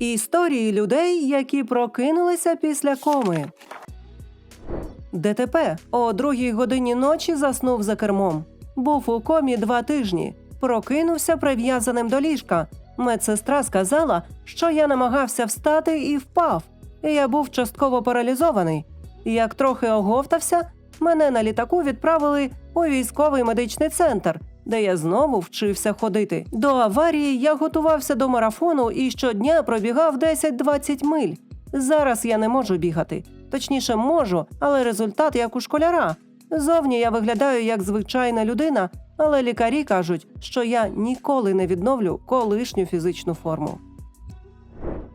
Історії людей, які прокинулися після коми. ДТП о другій годині ночі заснув за кермом. Був у комі два тижні. Прокинувся прив'язаним до ліжка. Медсестра сказала, що я намагався встати і впав. Я був частково паралізований. Як трохи оговтався, мене на літаку відправили у військовий медичний центр, де я знову вчився ходити. До аварії я готувався до марафону і щодня пробігав 10-20 миль. Зараз я не можу бігати. Точніше, можу, але результат як у школяра. Зовні я виглядаю як звичайна людина, але лікарі кажуть, що я ніколи не відновлю колишню фізичну форму.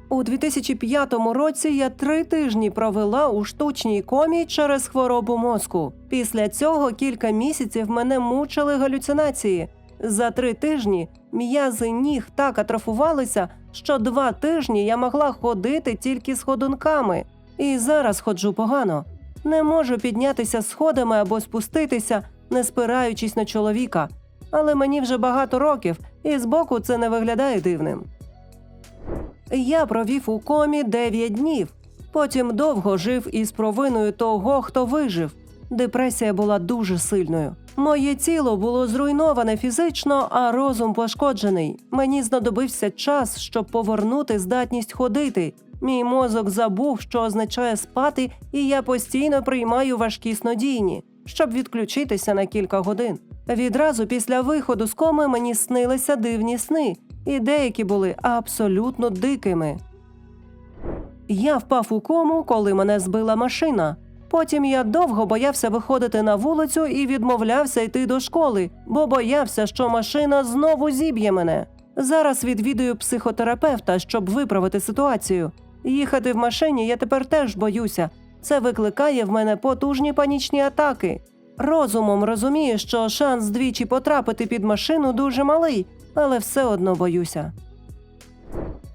У 2005 році я три тижні провела у штучній комі через хворобу мозку. Після цього кілька місяців мене мучили галюцинації. За три тижні м'язи ніг так атрофувалися, що два тижні я могла ходити тільки з ходунками. І зараз ходжу погано. Не можу піднятися сходами або спуститися, не спираючись на чоловіка. Але мені вже багато років, і збоку це не виглядає дивним. Я провів у комі 9 днів. Потім довго жив із провиною того, хто вижив. Депресія була дуже сильною. Моє тіло було зруйноване фізично, а розум пошкоджений. Мені знадобився час, щоб повернути здатність ходити. Мій мозок забув, що означає спати, і я постійно приймаю важкі снодійні, щоб відключитися на кілька годин. Відразу після виходу з коми мені снилися дивні сни, і деякі були абсолютно дикими. Я впав у кому, коли мене збила машина. Потім я довго боявся виходити на вулицю і відмовлявся йти до школи, бо боявся, що машина знову зіб'є мене. Зараз відвідую психотерапевта, щоб виправити ситуацію. Їхати в машині я тепер теж боюся. Це викликає в мене потужні панічні атаки. Розумом розумію, що шанс двічі потрапити під машину дуже малий, але все одно боюся.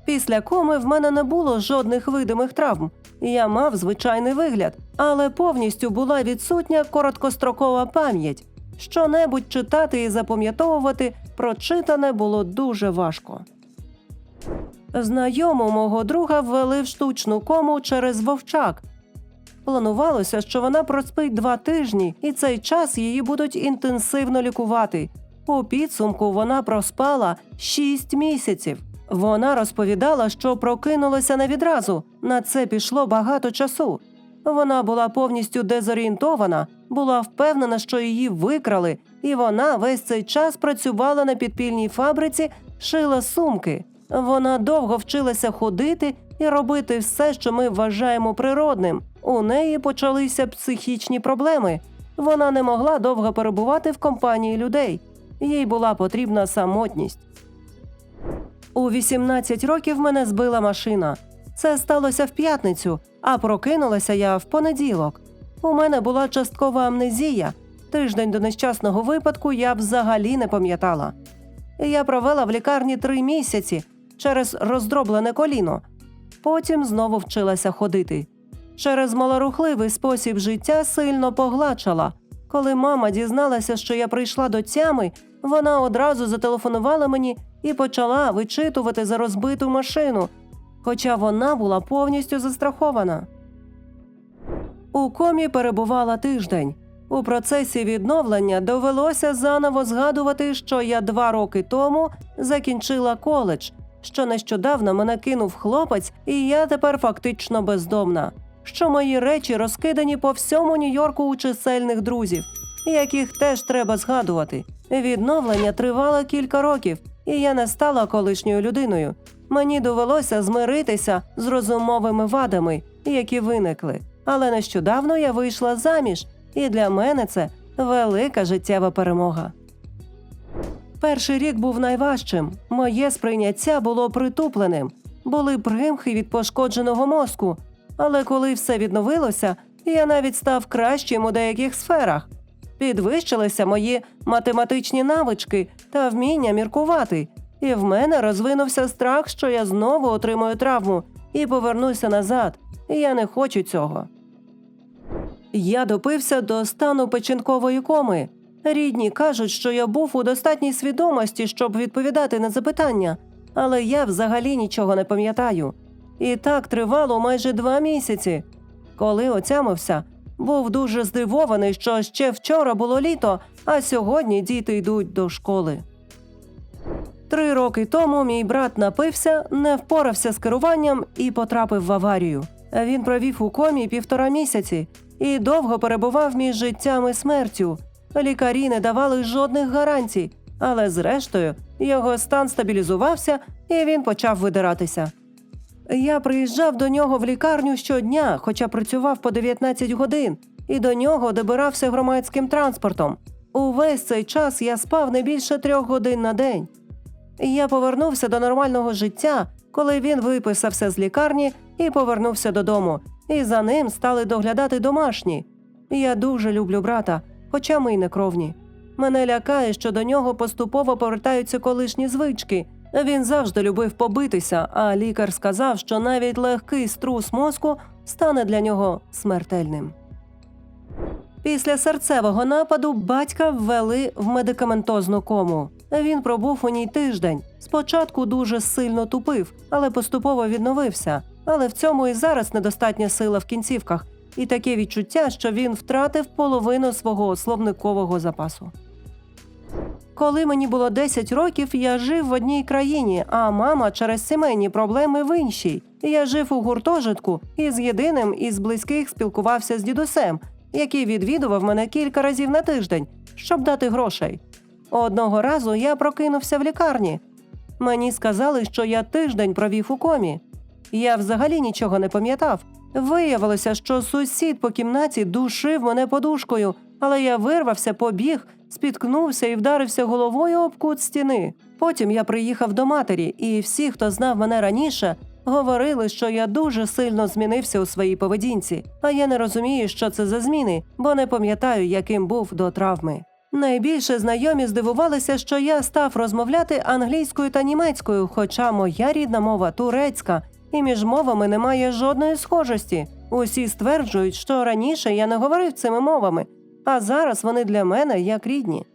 Після коми в мене не було жодних видимих травм. Я мав звичайний вигляд, але повністю була відсутня короткострокова пам'ять. Щонебудь читати і запам'ятовувати прочитане було дуже важко. Знайому мого друга ввели в штучну кому через вовчак. Планувалося, що вона проспить два тижні, і цей час її будуть інтенсивно лікувати. У підсумку вона проспала 6 місяців. Вона розповідала, що прокинулася не відразу. На це пішло багато часу. Вона була повністю дезорієнтована, була впевнена, що її викрали, і вона весь цей час працювала на підпільній фабриці, шила сумки. Вона довго вчилася ходити і робити все, що ми вважаємо природним. У неї почалися психічні проблеми. Вона не могла довго перебувати в компанії людей. Їй була потрібна самотність. У 18 років мене збила машина. Це сталося в п'ятницю, а прокинулася я в понеділок. У мене була часткова амнезія. Тиждень до нещасного випадку я взагалі не пам'ятала. Я провела в лікарні три місяці через роздроблене коліно. Потім знову вчилася ходити. Через малорухливий спосіб життя сильно погладшала. Коли мама дізналася, що я прийшла до тями, вона одразу зателефонувала мені і почала вичитувати за розбиту машину, хоча вона була повністю застрахована. У комі перебувала тиждень. У процесі відновлення довелося заново згадувати, що я два роки тому закінчила коледж, що нещодавно мене кинув хлопець, і я тепер фактично бездомна. Що мої речі розкидані по всьому Нью-Йорку у чисельних друзів, яких теж треба згадувати. Відновлення тривало кілька років, і я не стала колишньою людиною. Мені довелося змиритися з розумовими вадами, які виникли. Але нещодавно я вийшла заміж, і для мене це велика життєва перемога. Перший рік був найважчим. Моє сприйняття було притупленим, були примхи від пошкодженого мозку. Але коли все відновилося, я навіть став кращим у деяких сферах. Підвищилися мої математичні навички та вміння міркувати, і в мене розвинувся страх, що я знову отримаю травму і повернуся назад. Я не хочу цього. Я допився до стану печінкової коми. Рідні кажуть, що я був у достатній свідомості, щоб відповідати на запитання, але я взагалі нічого не пам'ятаю. І так тривало майже два місяці. Коли отямився, був дуже здивований, що ще вчора було літо, а сьогодні діти йдуть до школи. Три роки тому мій брат напився, не впорався з керуванням і потрапив в аварію. Він провів у комі півтора місяці і довго перебував між життям і смертю. Лікарі не давали жодних гарантій, але зрештою його стан стабілізувався і він почав видиратися. Я приїжджав до нього в лікарню щодня, хоча працював по 19 годин, і до нього добирався громадським транспортом. Увесь цей час я спав не більше трьох годин на день. Я повернувся до нормального життя, коли він виписався з лікарні і повернувся додому, і за ним стали доглядати домашні. Я дуже люблю брата, хоча ми й не кровні. Мене лякає, що до нього поступово повертаються колишні звички. Він завжди любив побитися, а лікар сказав, що навіть легкий струс мозку стане для нього смертельним. Після серцевого нападу батька ввели в медикаментозну кому. Він пробув у ній тиждень. Спочатку дуже сильно тупив, але поступово відновився. Але в цьому і зараз недостатня сила в кінцівках, і таке відчуття, що він втратив половину свого словникового запасу. Коли мені було 10 років, я жив в одній країні, а мама через сімейні проблеми в іншій. Я жив у гуртожитку і з єдиним із близьких спілкувався з дідусем, який відвідував мене кілька разів на тиждень, щоб дати грошей. Одного разу я прокинувся в лікарні. Мені сказали, що я тиждень провів у комі. Я взагалі нічого не пам'ятав. Виявилося, що сусід по кімнаті душив мене подушкою, але я вирвався, побіг, спіткнувся і вдарився головою об кут стіни. Потім я приїхав до матері, і всі, хто знав мене раніше, говорили, що я дуже сильно змінився у своїй поведінці, а я не розумію, що це за зміни, бо не пам'ятаю, яким був до травми. Найбільше знайомі здивувалися, що я став розмовляти англійською та німецькою, хоча моя рідна мова турецька, і між мовами немає жодної схожості. Усі стверджують, що раніше я не говорив цими мовами, а зараз вони для мене як рідні.